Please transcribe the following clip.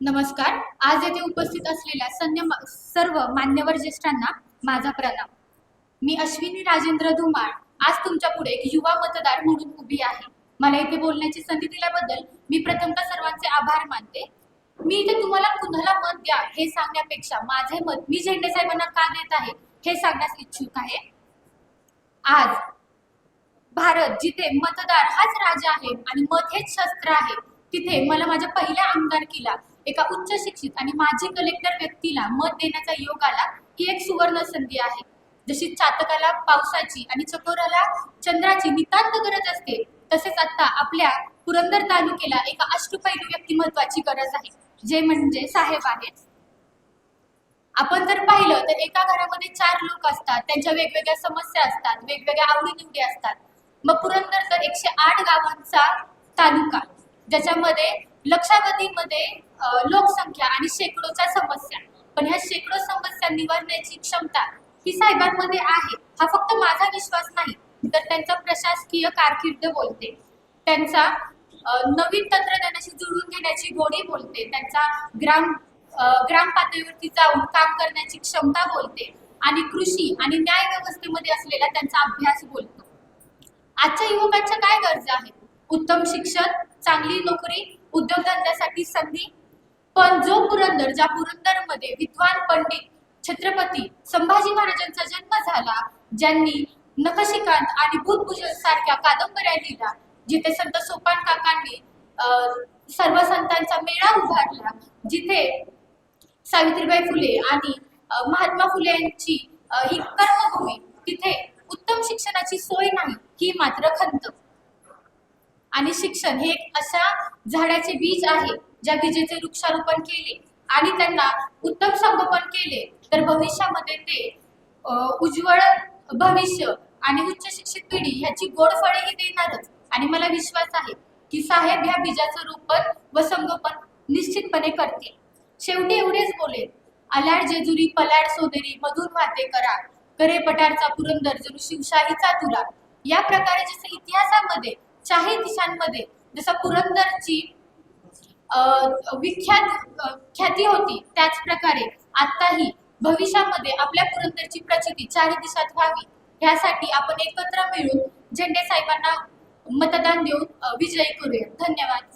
नमस्कार. आज येथे उपस्थित असलेल्या सन्य सर्व मान्यवर ज्येष्ठांना माझा प्रणाम. मी अश्विनी राजेंद्र धुमाळ. आज तुमच्यापुढे एक युवा मतदार म्हणून उभी आहे. मला इथे बोलण्याची संधी दिल्याबद्दल मी प्रथमतः सर्वांचे आभार मानते. मी इथे तुम्हाला कुणाला मत द्या हे सांगण्यापेक्षा माझे मत मी झेंडे साहेबांना का देत आहे हे सांगण्यास इच्छुक आहे. आज भारत जिथे मतदार हाच राजा आहे आणि मत हेच शस्त्र आहे तिथे मला माझ्या पहिल्या आमदारकीला एका उच्च शिक्षित आणि माजी कलेक्टर व्यक्तीला मत देण्याचा योग आला ही एक सुवर्ण संधी आहे. जशी चातकाला पावसाची आणि चकोराला चंद्राची नितांत गरज असते तसेच आता आपल्या पुरंदर तालुक्याला एका अष्टपैलू व्यक्तिमत्वाची गरज आहे जे म्हणजे साहेब आहेत. आपण जर पाहिलं तर एका घरामध्ये चार लोक असतात त्यांच्या वेगवेगळ्या समस्या असतात वेगवेगळ्या आवडीनिवडी असतात. मग पुरंदर तर एकशे आठ गावांचा तालुका ज्याच्यामध्ये लक्षावधीमध्ये लोकसंख्या आणि शेकडोच्या समस्या. पण ह्या शेकडो समस्या निवारण्याची क्षमता ही साहेबांमध्ये आहे. हा फक्त माझा विश्वास नाही तर त्यांचा प्रशासकीय कारकीर्द बोलते. त्यांचा नवीन तंत्रज्ञानाशी जुळून घेण्याची गोडी बोलते. त्यांचा ग्राम ग्राम पातळीवरती जाऊन काम करण्याची क्षमता बोलते. आणि कृषी आणि न्याय व्यवस्थेमध्ये असलेला त्यांचा अभ्यास बोलतो. आजच्या युवकांच्या काय गरजा आहेत? उत्तम शिक्षण चांगली नोकरी उद्योगधंद्यासाठी संधी पण जो पुरंदर ज्या पुरंदरमध्ये विद्वान पंडित छत्रपती संभाजी महाराजांचा जन्म झाला ज्यांनी नखशिकांत आणि भूतभूषण सारख्या कादंबऱ्या लिहिल्या जिथे संत सोपान काकांनी सर्व संतांचा मेळा उभारला जिथे सावित्रीबाई फुले आणि महात्मा फुले यांची ही कर्मभूमी तिथे उत्तम शिक्षणाची सोय नाही ही मात्र खंत. आणि शिक्षण हे एक अशा झाडाचे बीज आहे ज्या बीजेचे वृक्षारोपण केले आणि त्यांना उत्तम संगोपन केले तर भविष्यामध्ये ते उज्ज्वल भविष्य आणि उच्च शिक्षित पिढी ह्याची गोड फळेही देणारच. आणि मला विश्वास आहे की साहेब ह्या बीजाचं रोपण व संगोपन निश्चितपणे करतील. शेवटी एवढेच बोले अलाड जेजुरी पलाड सोनेरी मधून वाते करा करे पठारचा पुरंदर जणू शिवशाहीचा तुरा या प्रकारे जसं इतिहासामध्ये चाही दिशांमध्ये जसं पुरंदरची विख्यात ख्याती होती त्याच प्रकारे. आताही भविष्यामध्ये आपल्या पुरंदरची प्रचिती चारी दिशात व्हावी ह्यासाठी आपण एकत्र मिळून झेंडे साहेबांना मतदान देऊन विजयी करूया. धन्यवाद.